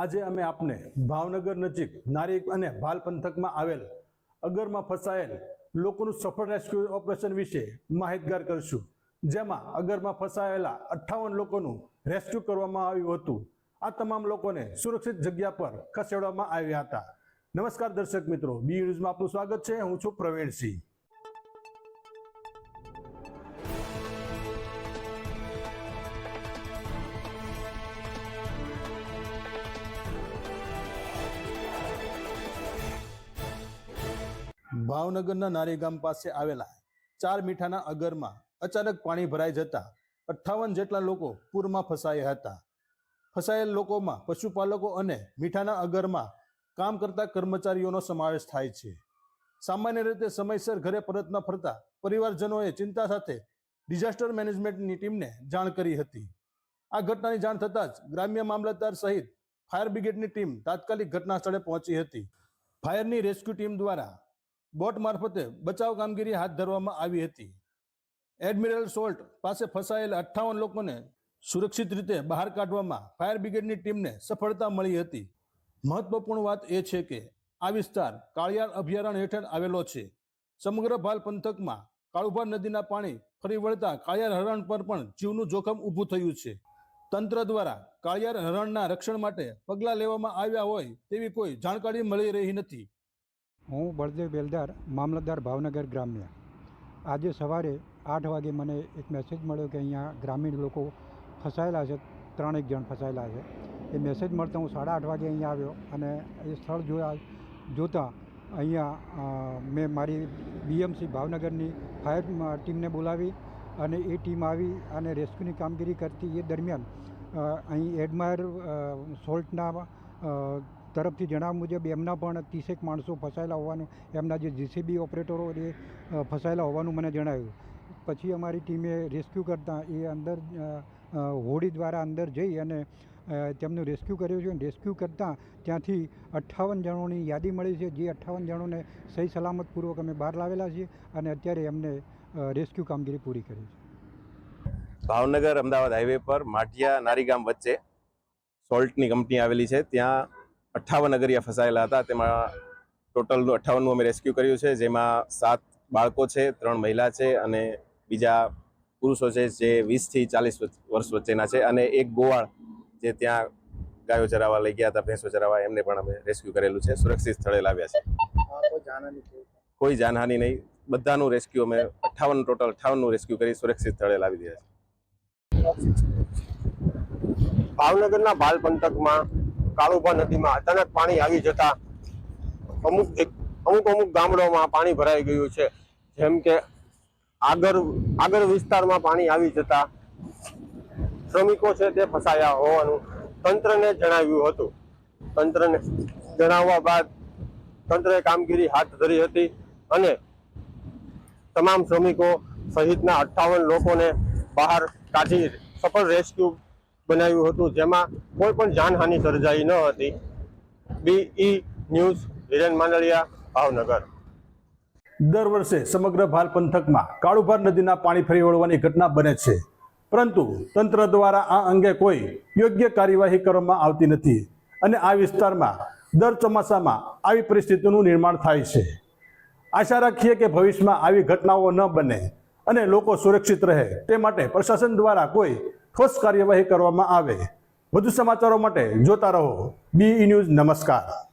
આજે અમે આપને ભાવનગર નજીક નારી અને ભાલ પંથકમાં આવેલ અગરમાં ફસાયેલ લોકોનું સફળ રેસ્ક્યુ ઓપરેશન વિશે માહિતગાર કરશું. જેમાં અગરમાં ફસાયેલા અઠ્ઠાવન લોકોનું રેસ્ક્યુ કરવામાં આવ્યું હતું. આ તમામ લોકોને સુરક્ષિત જગ્યા પર ખસેડવામાં આવ્યા હતા. નમસ્કાર દર્શક મિત્રો, બી ન્યૂઝમાં આપનું સ્વાગત છે. હું છું પ્રવીણસિંહ. ભાવનગરના નારીગામ પાસે આવેલા ચાર મીઠાના અગરમાં અચાનક પાણી ભરાઈ જતા અઠ્ઠાવન જેટલા લોકો પૂરમાં ફસાયા હતા. ફસાયેલ લોકોમાં પશુપાલકો અને મીઠાના અગરમાં કામ કરતા કર્મચારીઓનો સમાવેશ થાય છે. સામાન્ય રીતે સમયસર ઘરે પરત ન ફરતા પરિવારજનોએ ચિંતા સાથે ડિઝાસ્ટર મેનેજમેન્ટની ટીમને જાણ કરી હતી. આ ઘટનાની જાણ થતાં જ ગ્રામ્ય મામલતદાર સહિત ફાયર બ્રિગેડની ટીમ તાત્કાલિક ઘટના સ્થળે પહોંચી હતી. ફાયરની રેસ્ક્યુ ટીમ દ્વારા બોટ મારફતે બચાવ કામગીરી હાથ ધરવામાં આવી હતી. એડમિરલ સોલ્ટ પાસે ફસાયેલા અઠ્ઠાવન લોકોને સુરક્ષિત રીતે બહાર કાઢવામાં ફાયર બ્રિગેડની ટીમને સફળતા મળી હતી. મહત્વપૂર્ણ વાત એ છે કે આ વિસ્તાર કાળિયાર અભયારણ્ય હેઠળ આવેલો છે. સમગ્ર ભાલ પંથકમાં કાળુભાર નદીના પાણી ફરી વળતા કાળિયાર હરણ પર પણ જીવનું જોખમ ઊભું થયું છે. તંત્ર દ્વારા કાળિયાર હરણના રક્ષણ માટે પગલાં લેવામાં આવ્યા હોય તેવી કોઈ જાણકારી મળી રહી નથી. હું બળદેવ બેલદાર, મામલતદાર ભાવનગર ગ્રામ્ય. આજે સવારે આઠ વાગે મને એક મેસેજ મળ્યો કે અહીંયા ગ્રામીણ લોકો ફસાયેલા છે, ત્રણેક જણ ફસાયેલા છે. એ મેસેજ મળતા હું સાડા આઠ વાગે અહીંયા આવ્યો અને એ સ્થળ જોયા, જોતાં અહીંયા મેં મારી બીએમસી ભાવનગરની ફાયર ટીમને બોલાવી અને એ ટીમ આવી અને રેસ્ક્યુની કામગીરી કરતી એ દરમિયાન અહીં એડમાયર સોલ્ટના તરફથી જણાવ્યા મુજબ, એમના પણ ત્રીસેક માણસો ફસાયેલા હોવાનું, એમના જે જીસીબી ઓપરેટરો એ ફસાયેલા હોવાનું મને જણાવ્યું. પછી અમારી ટીમે રેસ્ક્યુ કરતાં, એ અંદર હોડી દ્વારા અંદર જઈ અને તેમનું રેસ્ક્યુ કર્યું છે. રેસ્ક્યુ કરતાં ત્યાંથી અઠ્ઠાવન જણોની યાદી મળી છે. જે અઠ્ઠાવન જણોને સહી સલામતપૂર્વક અમે બહાર લાવેલા છીએ અને અત્યારે એમને રેસ્ક્યુ કામગીરી પૂરી કરી છે. ભાવનગર અમદાવાદ હાઈવે પર માઠિયા નારીગામ વચ્ચે સોલ્ટની કંપની આવેલી છે. ત્યાં અઠ્ઠાવન અગરિયા ફસાયેલા હતા. તેમાં ટોટલ અઠ્ઠાવનનું અમે રેસ્ક્યુ કર્યું છે જેમાં સાત બાળકો છે ત્રણ મહિલા છે અને બીજા પુરુષો છે જે વીસથી ચાલીસ વર્ષ વચ્ચેના છે અને એક ગોવાળ જે ત્યાં ગાયો ચરાવવા લઈ ગયા હતા ભેંસો ચરાવવા એમને પણ અમે રેસ્ક્યુ કરેલું છે સુરક્ષિત સ્થળે લાવ્યા છે. કોઈ જાનહાનિ નહીં. બધાનું રેસ્ક્યુ અમે અઠ્ઠાવન ટોટલ અઠ્ઠાવનનું રેસ્ક્યુ કરી સુરક્ષિત સ્થળે લાવી દીધા છે. ભાવનગરના ભાલ પંથકમાં કાળુભા નદીમાં અચાનક પાણી આવી જતા અમુક એક અમુક અમુક ગામડાઓમાં પાણી ભરાઈ ગયું છે. જેમ કે આગળ આગળ વિસ્તારમાં પાણી આવી જતા શ્રમિકો છે તે ફસાયા હોવાનું તંત્રને જણાવ્યું હતું. તંત્રને જણાવવા બાદ તંત્રએ કામગીરી હાથ ધરી હતી અને તમામ શ્રમિકો સહિતના અઠ્ઠાવન લોકોને બહાર કાઢી સફળ રેસ્ક્યુ બનાવ્યું હતું, જેમાં કોઈ પણ જાનહાનિ સર્જાઈ ન હતી. BE news Viren Mandaliya, Bhavnagar. દર વર્ષે સમગ્ર ભાલ પંથકમાં કાળુભાર નદીના પાણી ફરી વળવાની ઘટના બને છે. પરંતુ તંત્ર દ્વારા આ અંગે કોઈ યોગ્ય કાર્યવાહી કરવામાં આવતી નથી અને આ વિસ્તારમાં દર ચોમાસામાં આવી પરિસ્થિતિનું નિર્માણ થાય છે. આશા રાખીએ કે ભવિષ્યમાં આવી ઘટનાઓ ન બને અને લોકો સુરક્ષિત રહે તે માટે પ્રશાસન દ્વારા કોઈ ઠોસ કાર્યવાહી કરવામાં આવે. વધુ સમાચારો માટે જોતા રહો. બી ન્યૂઝ નમસ્કાર.